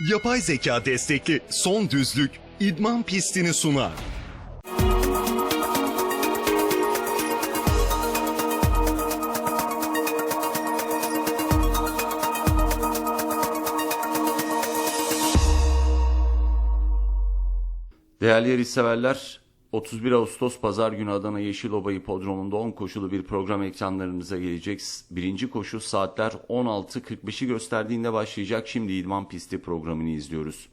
Yapay zeka destekli son düzlük idman pistini sunar. Değerli yarışseverler, 31 Ağustos Pazar günü Adana Yeşilova Hipodromu'nda 10 koşulu bir program ekranlarınıza gelecek. Birinci koşu saatler 16.45'i gösterdiğinde başlayacak. Şimdi idman pisti programını izliyoruz.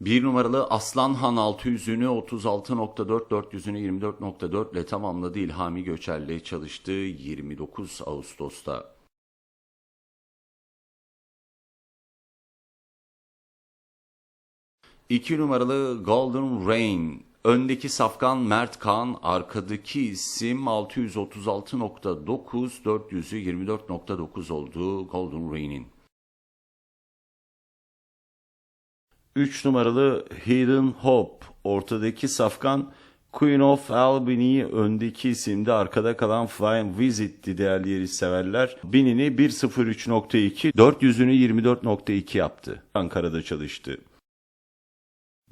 Bir numaralı Aslanhan 600'ünü 36.4, 400'ünü 24.4 ile tamamladı. İlhami Göçer'le çalıştı 29 Ağustos'ta. 2 numaralı Golden Rain. Öndeki safkan Mert Kaan, arkadaki isim 636.9, 400'ü 24.9 oldu Golden Rain'in. 3 numaralı Hidden Hope. Ortadaki safkan Queen of Albany öndeki isimde arkada kalan Flying Visit'ti değerli yeri severler. Binini 1.03.2, 400'ünü 24.2 yaptı. Ankara'da çalıştı.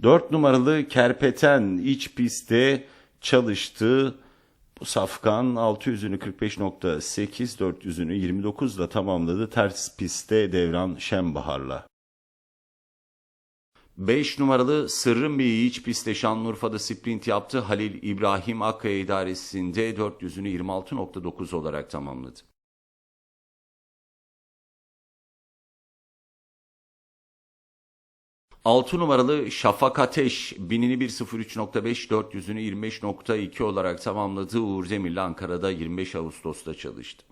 4 numaralı Kerpeten iç pistte çalıştı. Bu safkan 600'ünü 45.8, 400'ünü 29 ile tamamladı. Ters pistte Devran Şembahar'la. 5 numaralı Sırrın Bey'i iç pistte Şanlıurfa'da sprint yaptı. Halil İbrahim Akkaya idaresinde 400'ünü 26.9 olarak tamamladı. 6 numaralı Şafak Ateş binini 1.03.5 400'ünü 25.2 olarak tamamladı. Uğur Demirli Ankara'da 25 Ağustos'ta çalıştı.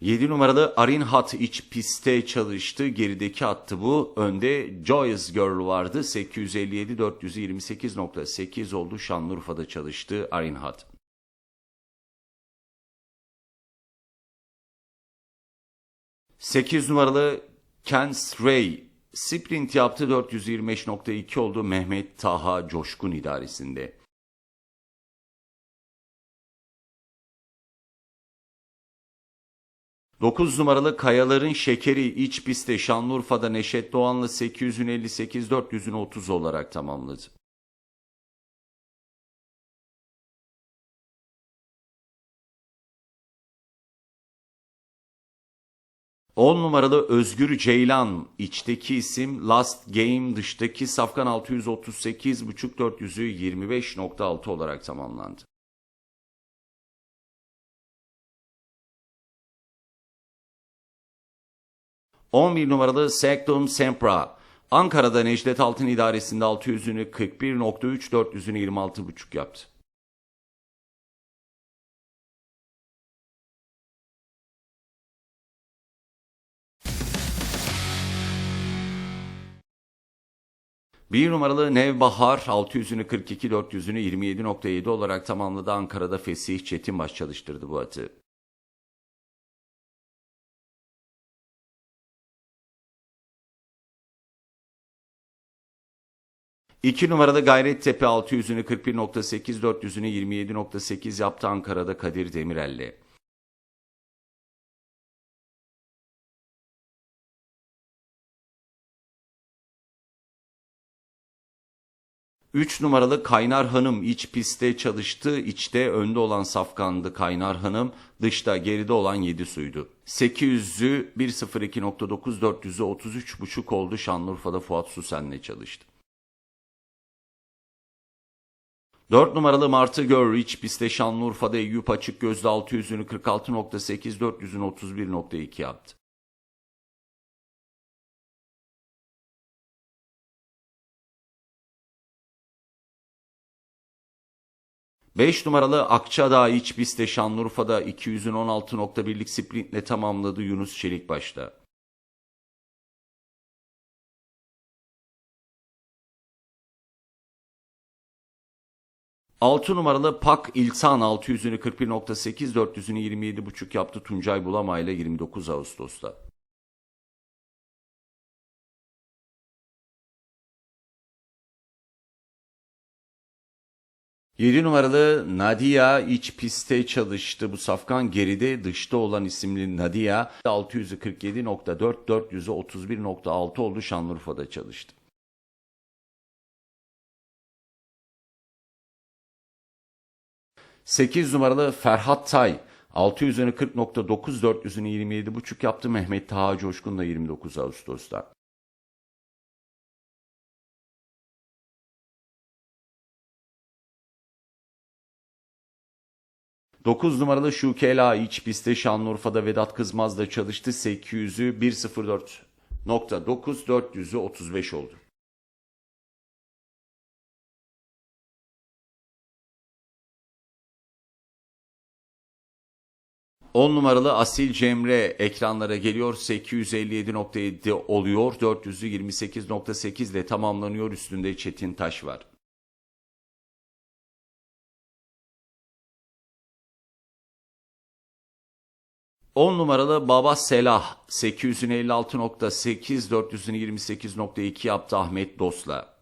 Yedi numaralı Arinhat iç pistte çalıştı. Gerideki attı bu. Önde Joyous Girl vardı. 857 428.8 oldu. Şanlıurfa'da çalıştı Arinhat. 8 numaralı Kens Ray sprint yaptı 425.2 oldu Mehmet Taha Coşkun idaresinde. Dokuz numaralı Kayaların Şekeri iç pistte Şanlıurfa'da Neşet Doğan'la 858 430 olarak tamamladı. 10 numaralı Özgür Ceylan içteki isim Last Game dıştaki safkan 638.5 400'ü 25.6 olarak tamamlandı. bir numaralı Sektum Sempra Ankara'da Necdet Altın idaresinde 600'ünü 41.3 400'ünü 26.5 yaptı. 1 numaralı Nevbahar 600'ünü 42 400'ünü 27.7 olarak tamamladı. Ankara'da Fesih Çetinbaş çalıştırdı bu atı. İki numarada Gayrettepe 600'ünü 41.8 400'ünü 27.8 yaptı Ankara'da Kadir Demirel'le. 3 numaralı Kaynar Hanım iç pistte çalıştı. İçte önde olan safkandı Kaynar Hanım. Dışta geride olan 7 suydu. 800'ü 1.02.9 400'ü 33.5 oldu. Şanlıurfa'da Fuat Susen'le çalıştı. 4 numaralı Martı Gör iç pistte Şanlıurfa'da Eyüp Açık Gözde 600'ünü 46.8 400'ünü 31.2 yaptı. 5 numaralı Akçadağ iç pistte Şanlıurfa'da 200'ün 16.1'lik sprintle tamamladı Yunus Çelikbaş'ta. Altı numaralı Pak İlsan 600'ünü 41.8 400'ünü 27.5 yaptı Tuncay Bulama ile 29 Ağustos'ta. 7 numaralı Nadia iç pistte çalıştı. Bu safkan geride dışta olan isimli Nadia 647.4 431.6 oldu Şanlıurfa'da çalıştı. 8 numaralı Ferhat Tay 600'ünü 40.9 400'ünü 27.5 yaptı. Mehmet Taha Coşkun da 29 Ağustos'ta. Dokuz numaralı Şukela iç pistte Şanlıurfa'da Vedat Kızmaz'da çalıştı. 800'ü 1.04.9 400'ü 35 oldu. 10 numaralı Asil Cemre ekranlara geliyor. 857.7 oluyor. 400'ü 28.8 ile tamamlanıyor. Üstünde Çetin Taş var. On numaralı Baba Selah 856.8 400'ünü 28.2 yaptı Ahmet Dost'la.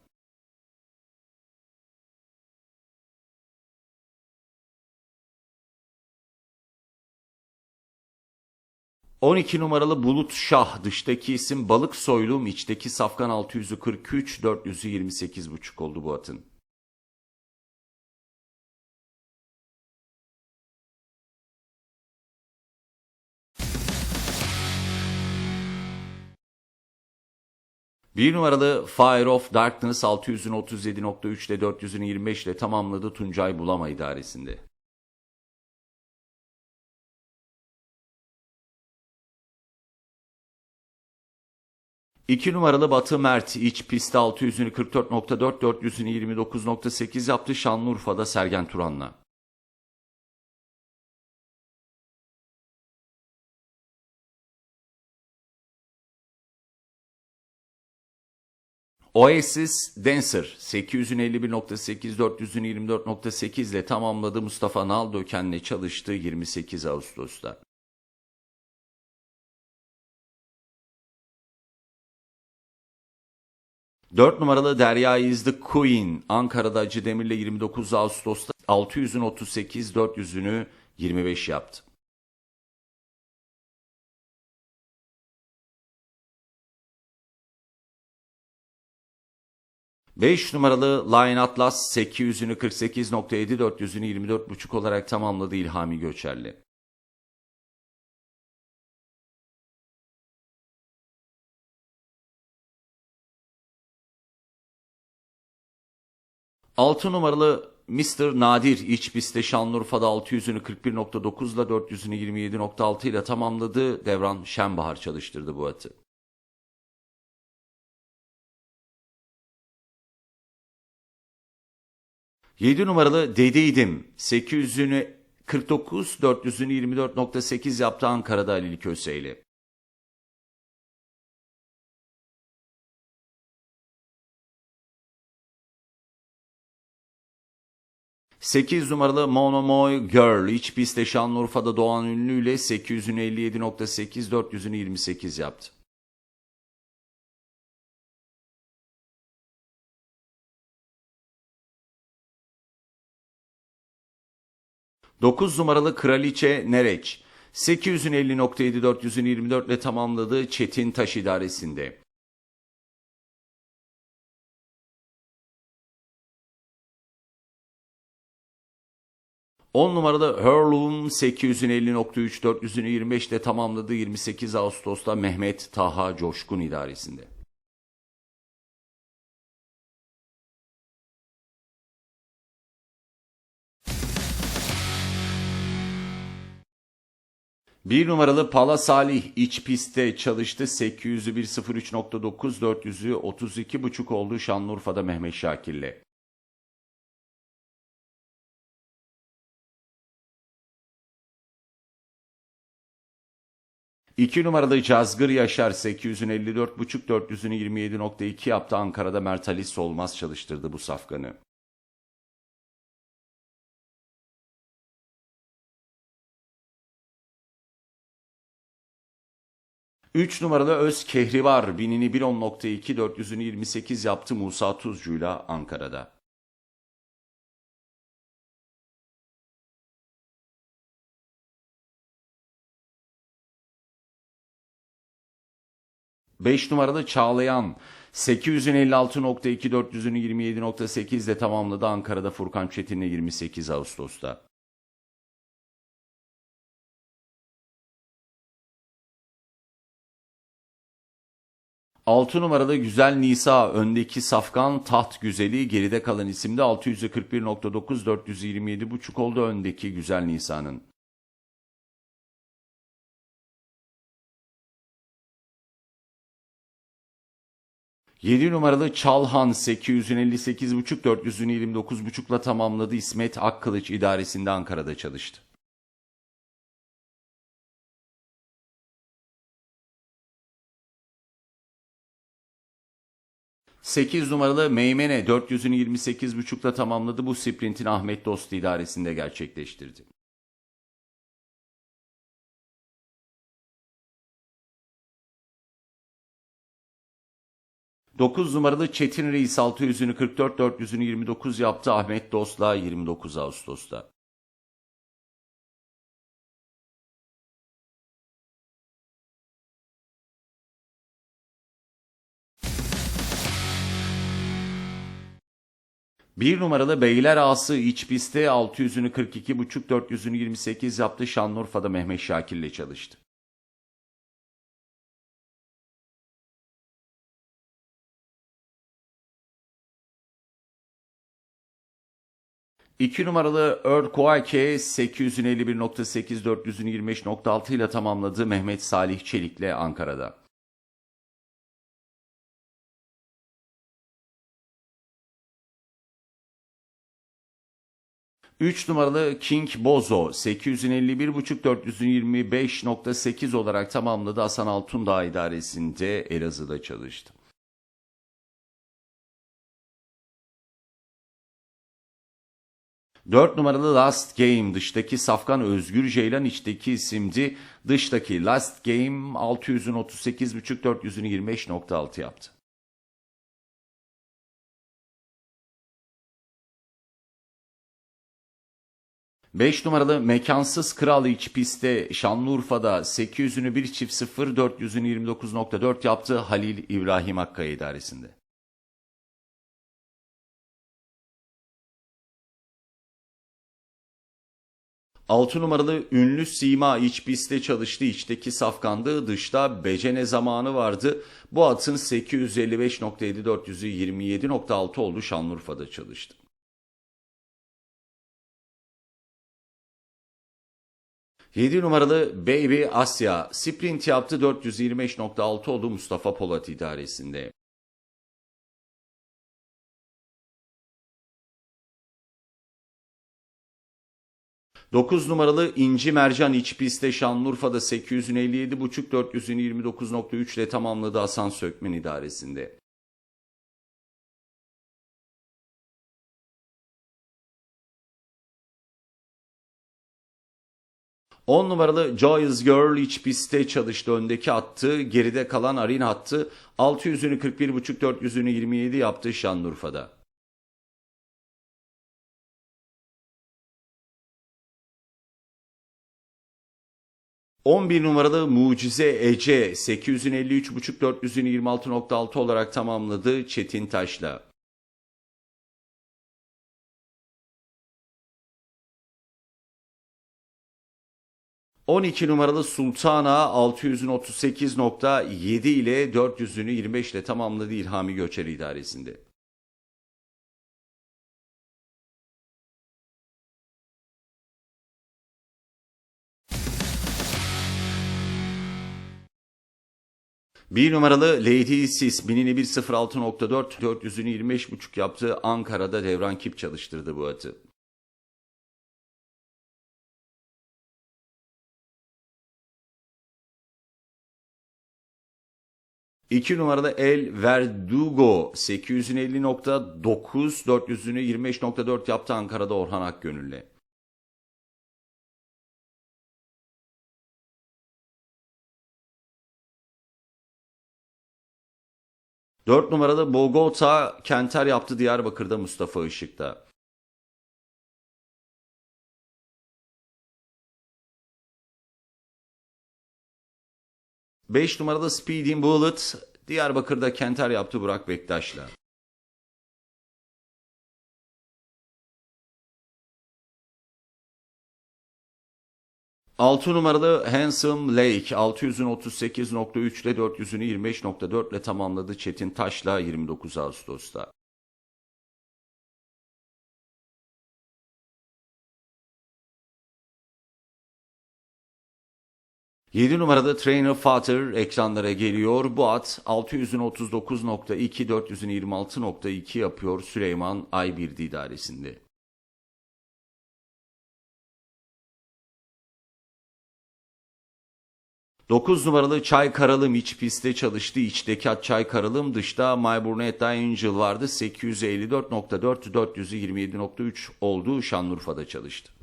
12 numaralı Bulut Şah dıştaki isim balık soylum içteki safkan 643 428,5 oldu bu atın. Bir numaralı Fire of Darkness 600'ün 37.3 ile 400'ün 25 ile tamamladı Tuncay Bulama idaresinde. 2 numaralı Batı Mert iç pistte 600'ünü 44.4 400'ünü 29.8 yaptı Şanlıurfa'da Sergen Turan'la. Oasis Dancer 851.8 400'ünü 24.8 ile tamamladı Mustafa Naldöken'le çalıştı 28 Ağustos'ta. 4 numaralı Derya the Queen Ankara'da Acı Demir'le 29 Ağustos'ta 600'ün 38 400'ünü 25 yaptı. Beş numaralı Lion Atlas 800'ünü 48.7 400'ünü 24.5 olarak tamamladı İlhami Göçerli. 6 numaralı Mr. Nadir iç pistte Şanlıurfa'da 600'ünü 41.9 ile 400'ünü 27.6 ile tamamladı. Devran Şenbahar çalıştırdı bu atı. Yedi numaralı Dedeydim 800'ünü 49 400'ünü 24.8 yaptı Ankara'da Ali Köse'yle. 8 numaralı Monomoy Girl iç pistte Şanlıurfa'da Doğan Ünlü ile 857.8 400'ünü 28 yaptı. Dokuz numaralı Kraliçe Nereç 850.7 400'ünü 24 ile tamamladığı Çetin Taş idaresinde. 10 numaralı Heirloom 850.3 400'ünü 25 ile tamamladı 28 Ağustos'ta Mehmet Taha Coşkun idaresinde. Bir numaralı Pala Salih iç pistte çalıştı. 800'ü 1.03.9 400'ü 32.5 oldu Şanlıurfa'da Mehmet Şakir'le. 2 numaralı Cazgır Yaşar 854.5 400'ünü 27.2 yaptı. Ankara'da Mert Ali Solmaz çalıştırdı bu safkanı. 3 numaralı Öz Kehribar 1000'ini 1.10.2 400'ünü 28 yaptı Musa Tuzcu'yla Ankara'da. Beş numaralı Çağlayan 856.2 400'ünü 27.8 ile tamamladı Ankara'da Furkan Çetin'le 28 Ağustos'ta. 6 numaralı Güzel Nisa öndeki Safkan Taht Güzeli geride kalan isimde 641.9 427.5 oldu öndeki Güzel Nisa'nın. Yedi numaralı Çalhan 858.5 429.5'la tamamladı. İsmet Akkılıç idaresinde Ankara'da çalıştı. 8 numaralı Meymene 400'ünü 28.5'la tamamladı. Bu sprintin Ahmet Dost idaresinde gerçekleştirdi. Dokuz numaralı Çetin Reis 600'ünü 44 400'ünü 29 yaptı Ahmet Dost'la 29 Ağustos'ta. Bir numaralı Beyler Ağası iç pistte 600'ünü 42.5 400'ünü 28 yaptı. Şanlıurfa'da Mehmet Şakir ile çalıştı. İki numaralı Earthquake 851.8 400'ünü 25.6 ile tamamladı Mehmet Salih Çelik'le Ankara'da. 3 numaralı King Bozo 851.5 425.8 olarak tamamladı. Hasan Altundağ idaresinde Elazığ'da çalıştı. Dört numaralı Last Game dıştaki Safkan Özgür Ceylan içteki isimdi. Dıştaki Last Game 600'ün 38.5 400'ün 25.6 yaptı. 5 numaralı Mekansız Kral iç pistte Şanlıurfa'da 800'ünü 1 çift 0 400'ünü 29.4 yaptı Halil İbrahim Akkaya idaresinde. Altı numaralı ünlü Sima iç pistte çalıştı. İçteki safkandı. Dışta becene zamanı vardı. Bu atın 855.7 400'ü 27.6 oldu Şanlıurfa'da çalıştı. 7 numaralı Baby Asya sprint yaptı 425.6 oldu Mustafa Polat idaresinde. Dokuz numaralı İnci Mercan iç pistte Şanlıurfa'da 857.5 429.3 ile tamamladı Hasan Sökmen idaresinde. 10 numaralı Joyous Girl iç pistte çalıştı. Öndeki attı. Geride kalan Arin attı. 600'ünü 41.5 400'ünü 27 yaptı Şanlıurfa'da. Bir numaralı Mucize Ece 853.5 400'ünü 26.6 olarak tamamladı Çetin Taş'la. 12 numaralı Sultana 600'ün 38.7 ile 400'ünü 25 ile tamamladı İlhami Göçer idaresinde. Bir numaralı Lady Sis binini 1.06.4 400'ünü 25.5 yaptı. Ankara'da devran kip çalıştırdı bu atı. 2 numarada El Verdugo 850.9 400'ünü 25.4 yaptı Ankara'da Orhan Akgönül'le. Dört numarada Bogota Kenter yaptı Diyarbakır'da Mustafa Işık'ta. 5 numaralı Speeding Bullet Diyarbakır'da Kenter yaptı Burak Bektaş'la. 6 numaralı Handsome Lake 600'ün 38.3 ile 400'ünü 25.4 ile tamamladı Çetin Taş'la 29 Ağustos'ta. Yedi numarada Trainer Father ekranlara geliyor. Bu at 600'ün 39.2, 400'ün 26.2 yapıyor Süleyman Aybirdi idaresinde. 9 numaralı Çay Karalım iç pistte çalıştı. İçteki at Çay Karalım dışta My Brunetta Angel vardı. 854.4 427.3 olduğu Şanlıurfa'da çalıştı.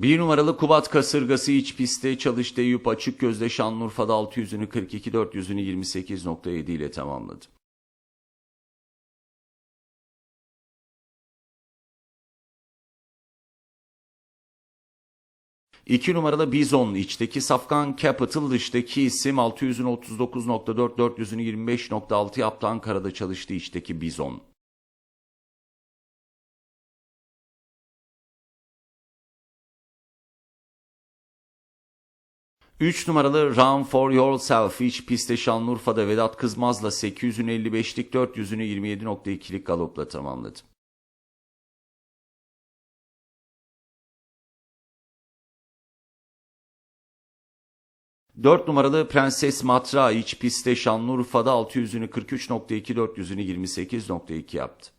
Bir numaralı Kubat kasırgası iç pistte çalıştı. Eyüp açık gözde Şanlıurfa'da 600'ünü 42 400'ünü 28.7 ile tamamladı. 2 numaralı Bizon içteki Safkan Capital dıştaki isim 600'ün 39.4 400'ünü 25.6 yaptı Ankara'da çalıştı içteki Bizon. Üç numaralı Run For Yourself iç pistte Şanlıurfa'da Vedat Kızmaz'la 800'ün 55'lik 400'ünü 27.2'lik galopla tamamladı. 4 numaralı Prenses Matra iç pistte Şanlıurfa'da 600'ünü 43.2 400'ünü 28.2 yaptı.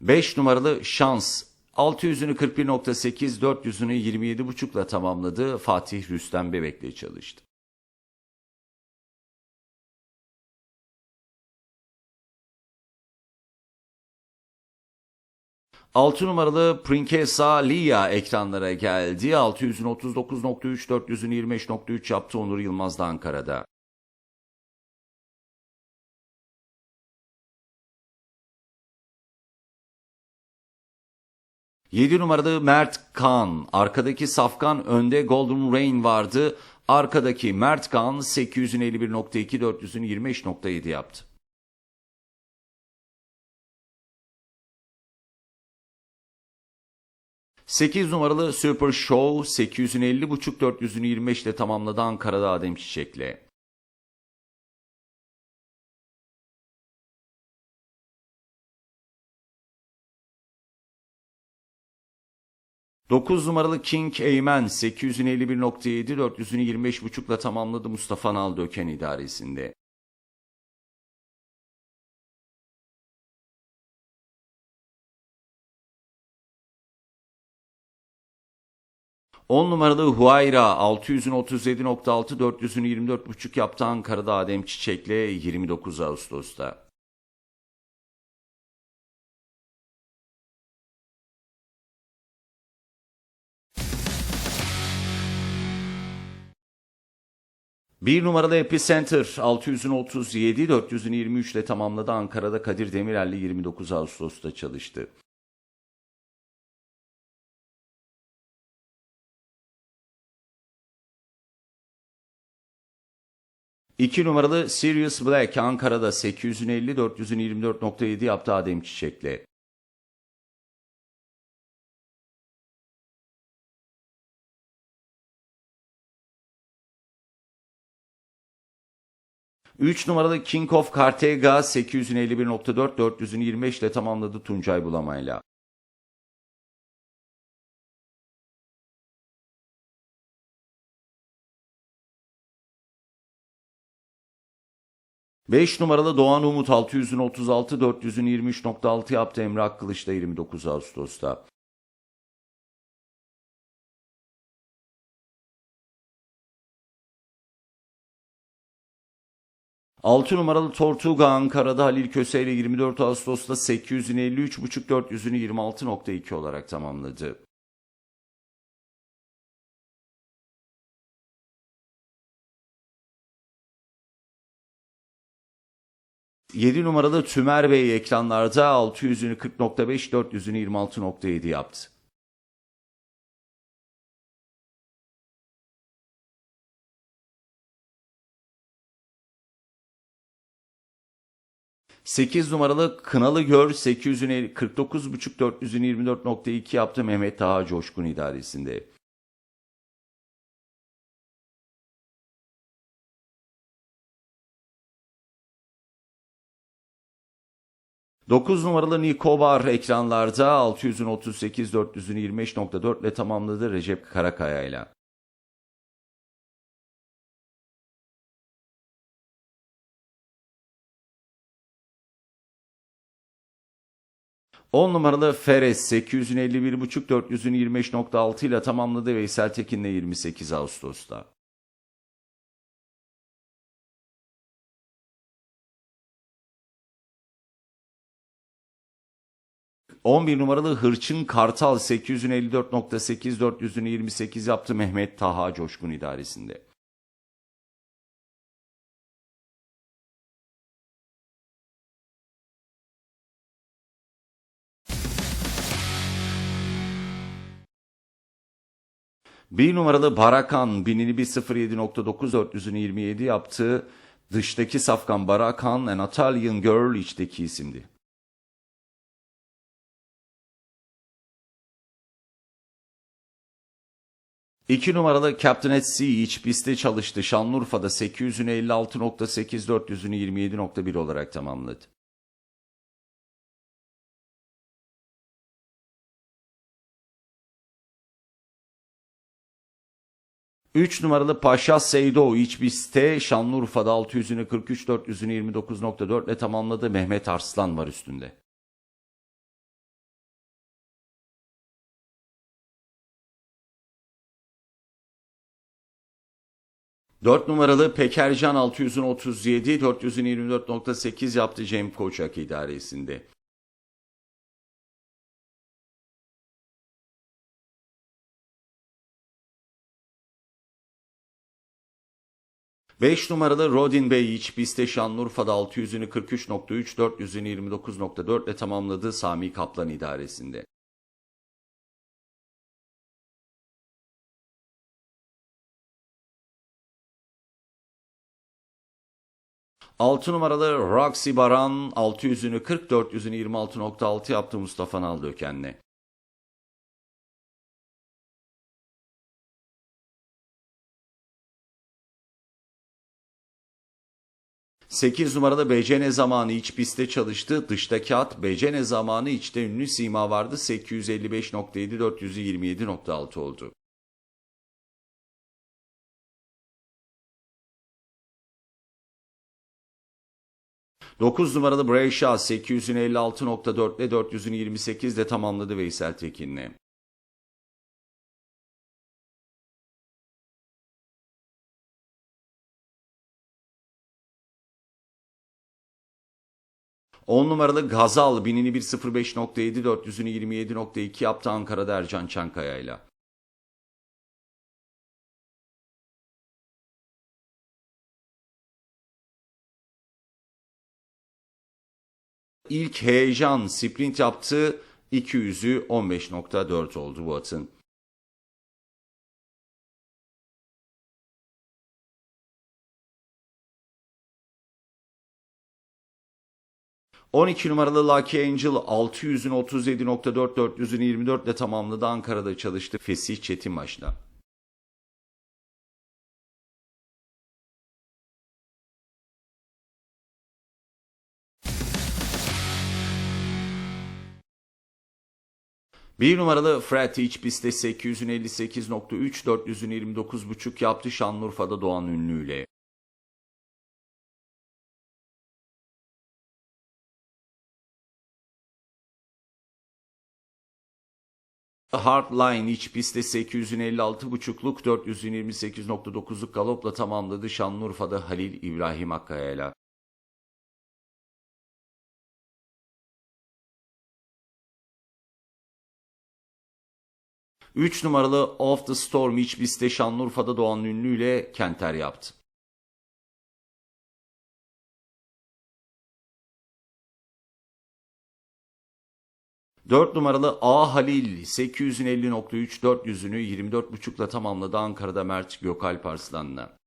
Beş numaralı Şans 600'ünü 41.8 400'ünü 27.5'la tamamladı. Fatih Rüstem Bebek'le çalıştı. 6 numaralı Princesa Lia ekranlara geldi. 600'ün 39.3, 400'ün 25.3 yaptı Onur Yılmaz da Ankara'da. Yedi numaralı Mert Kan. Arkadaki Safkan önde Golden Rain vardı. Arkadaki Mert Kan 800'ün 51.2, 400'ün 25.7 yaptı. 8 numaralı Super Show 850.5 400'ünü 25 ile tamamladı Ankara'da Adem Çiçek'le. Dokuz numaralı King Eymen 851.7 400'ünü 25.5 ile tamamladı Mustafa Naldöken idaresinde. 10 numaralı Huayra 600'ün 37.6 400'ünü 24.5 yaptı Ankara'da Adem Çiçek'le 29 Ağustos'ta. Bir numaralı Epicenter 600'ün 37 400'ünü 23 ile tamamladı Ankara'da Kadir Demirel'le 29 Ağustos'ta çalıştı. 2 numaralı Sirius Black Ankara'da 850 424.7 yaptı Adem Çiçek'le. Üç numaralı King of Cartega 851.4 425 ile tamamladı Tuncay Bulamay'la. 5 numaralı Doğan Umut 600'ün 36, 400'ün 23.6 yaptı Emre Akkılıç'ta 29 Ağustos'ta. 6 numaralı Tortuga Ankara'da Halil Köse ile 24 Ağustos'ta 853,5 400'ünü 26.2 olarak tamamladı. Yedi numaralı Tümer Bey ekranlarda 600'ünü 40.5, 400'ünü 26.7 yaptı. Sekiz numaralı Kınalı Gör 800'ünü 49.5 400'ünü 24.2 yaptı Mehmet Taha Coşkun idaresinde. 9 numaralı Nikobar ekranlarda 600'ün 38 400'ün 25.4 ile tamamladı Recep Karakaya ile. On numaralı Feres 800'ün 51.5 400'ün 25.6 ile tamamladı Veysel Tekin'le 28 Ağustos'ta. 11 numaralı Hırçın Kartal 854.8 400'ünü 28 yaptı Mehmet Taha Coşkun idaresinde. Bir numaralı Barakan binini bir 07.9 400'ünü 27 yaptı. Dıştaki Safkan Barakan An Italian Girl içteki isimdi. 2 numaralı Captain at Sea iç pistte çalıştı. Şanlıurfa'da 800'ünü 56.8 400'ünü 27.1 olarak tamamladı. Üç numaralı Paşa Seydo iç pistte Şanlıurfa'da 600'ünü 43 400'ünü 29.4 ile tamamladı. Mehmet Arslan var üstünde. 4 numaralı Pekercan 600'ün 37, 400'ün 24.8 yaptı Cem Koçak idaresinde. Beş numaralı Rodin Bey iç pistte Şanlıurfa'da 600'ünü 43.3, 400'ünü 29.4 ile tamamladı Sami Kaplan idaresinde. 6 numaralı Roxy Baran 600'ünü 40 400'ünü 26.6 yaptı Mustafa Naldöken'le. Sekiz numaralı BCN zamanı iç pistte çalıştı. Dıştaki at BCN zamanı içte ünlü sima vardı. 855.7 427.6 oldu. 9 numaralı Brayshaw 856.4 ile 400'ünü 28 ile tamamladı Veysel Tekin'le. On numaralı Gazal binini 1.05.7 400'ünü 27.2 yaptı Ankara'da Ercan Çankaya ile. 'İlk heyecan sprint yaptı. 200'ü 15.4 oldu bu atın. On iki numaralı Lucky Angel 600'ün 37.4 400'ün 24 ile tamamladı Ankara'da çalıştı Fesih Çetin maçta. 1 numaralı Fred iç pistte 858.3 429.5 yaptı Şanlıurfa'da Doğan Ünlü Hardline iç pistte 856.5'luk 428.9'luk galopla tamamladı Şanlıurfa'da Halil İbrahim Akkaya ile. 3 numaralı Off the Storm iç pistte Şanlıurfa'da doğan ünlüyle Kenter yaptı. 4 numaralı A Halil 850.3 400'ünü 24.5'la tamamladı Ankara'da Mert Gökalp Arslan'la.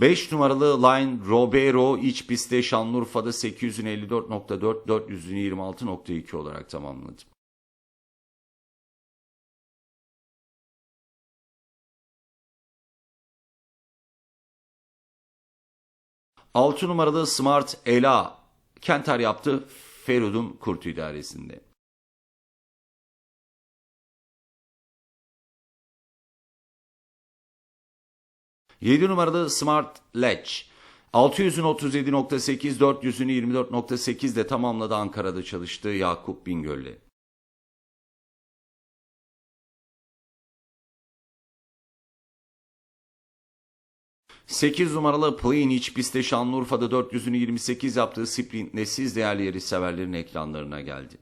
5 numaralı Line Robero iç pistte Şanlıurfa'da 854.4 400'ünü 26.2 olarak tamamladı. Altı numaralı Smart Ela Kenter yaptı Ferud'un kurt idaresinde. 7 numaralı Smart Ledge. 600'ün 37.8, 400'ünü 24.8 de tamamladı Ankara'da çalıştığı Yakup Bingöl'le. Sekiz numaralı Plain iç pistte Şanlıurfa'da 400'ünü 28 yaptığı sprintle siz değerli yarış severlerin ekranlarına geldi.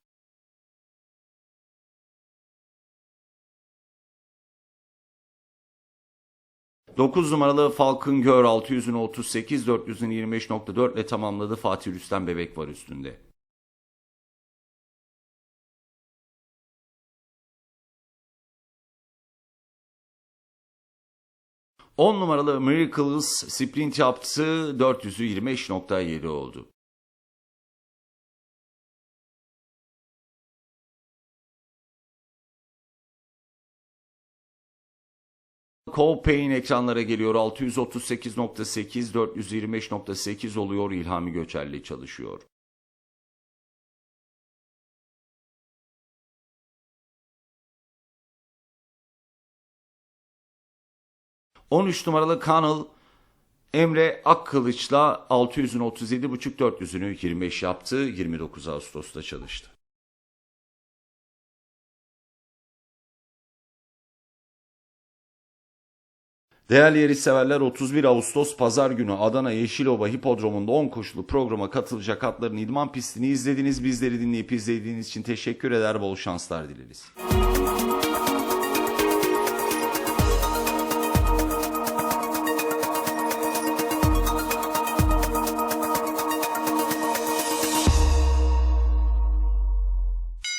9 numaralı Falcon Gör 600'ünü 38, 400'ünü 25.4 ile tamamladı. Fatih Rüstem Bebek var üstünde. On numaralı Miracles sprint yaptı. 400'ü 25.7 oldu. Copain ekranlara geliyor. 638.8, 425.8 oluyor. İlhami Göçerli çalışıyor. ...13 numaralı Kanal Emre Akkılıç'la 600'ün 37.5 400'ünü 25 yaptı. 29 Ağustos'ta çalıştı. Değerli yarış severler 31 Ağustos Pazar günü Adana Yeşilova Hipodromu'nda 10 koşulu programa katılacak atların idman pistini izlediniz. Bizleri dinleyip izlediğiniz için teşekkür eder, bol şanslar dileriz.